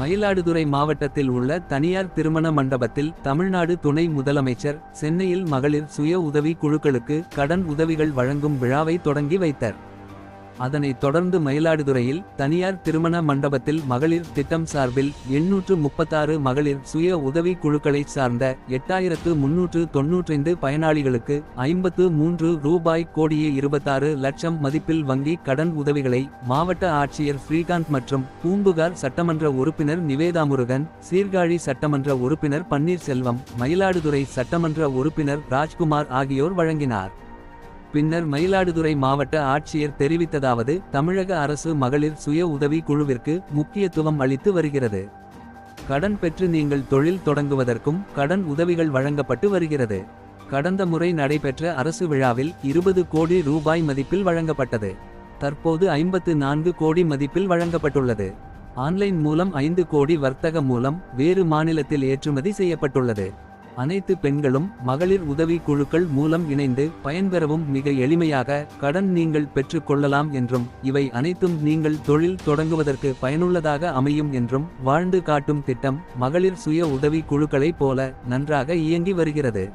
மயிலாடுதுறை மாவட்டத்தில் உள்ள தனியார் திருமண மண்டபத்தில் தமிழ்நாடு துணை முதலமைச்சர் சென்னையில் மகளிர் சுய உதவி குழுக்களுக்கு கடன் உதவிகள் வழங்கும் விழாவை தொடங்கி வைத்தார். அதனைத் தொடர்ந்து மயிலாடுதுறையில் தனியார் திருமண மண்டபத்தில் மகளிர் திட்டம் சார்பில் எண்ணூற்று முப்பத்தாறு மகளிர் சுய உதவி குழுக்களைச் சார்ந்த எட்டாயிரத்து முன்னூற்று தொன்னூற்றைந்து பயனாளிகளுக்கு ஐம்பத்து மூன்று ரூபாய் கோடியே இருபத்தாறு லட்சம் மதிப்பில் வங்கி கடன் உதவிகளை மாவட்ட ஆட்சியர் ஸ்ரீகாந்த் மற்றும் பூம்புகார் சட்டமன்ற உறுப்பினர் நிவேதாமுருகன் சீர்காழி சட்டமன்ற உறுப்பினர் பன்னீர்செல்வம் மயிலாடுதுறை சட்டமன்ற உறுப்பினர் ராஜ்குமார் ஆகியோர் வழங்கினார். பின்னர் மயிலாடுதுறை மாவட்ட ஆட்சியர் தெரிவித்ததாவது தமிழக அரசு மகளிர் சுய உதவி குழுவிற்கு முக்கியத்துவம் அளித்து வருகிறது. கடன் பெற்று நீங்கள் தொழில் தொடங்குவதற்கும் கடன் உதவிகள் வழங்கப்பட்டு வருகிறது. கடந்த முறை நடைபெற்ற அரசு விழாவில் இருபது கோடி ரூபாய் மதிப்பில் வழங்கப்பட்டது. தற்போது ஐம்பத்து நான்கு கோடி மதிப்பில் வழங்கப்பட்டுள்ளது. ஆன்லைன் மூலம் ஐந்து கோடி வர்த்தக மூலம் வேறு மாநிலத்தில் ஏற்றுமதி செய்யப்பட்டுள்ளது. அனைத்து பெண்களும் மகளிர் உதவி குழுக்கள் மூலம் இணைந்து பயன்பெறவும் மிக எளிமையாக கடன் நீங்கள் பெற்றுக் கொள்ளலாம் என்றும் இவை அனைத்தும் நீங்கள் தொழில் தொடங்குவதற்கு பயனுள்ளதாக அமையும் என்றும் வாழ்ந்து காட்டும் திட்டம் மகளிர் சுய உதவி குழுக்களைப் போல நன்றாக இயங்கி வருகிறது.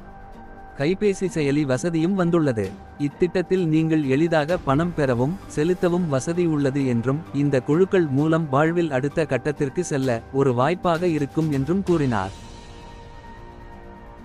கைபேசி செயலி வசதியும் வந்துள்ளது. இத்திட்டத்தில் நீங்கள் எளிதாக பணம் பெறவும் செலுத்தவும் வசதி உள்ளது என்றும் இந்த குழுக்கள் மூலம் வாழ்வில் அடுத்த கட்டத்திற்கு செல்ல ஒரு வாய்ப்பாக இருக்கும் என்றும் கூறினார்.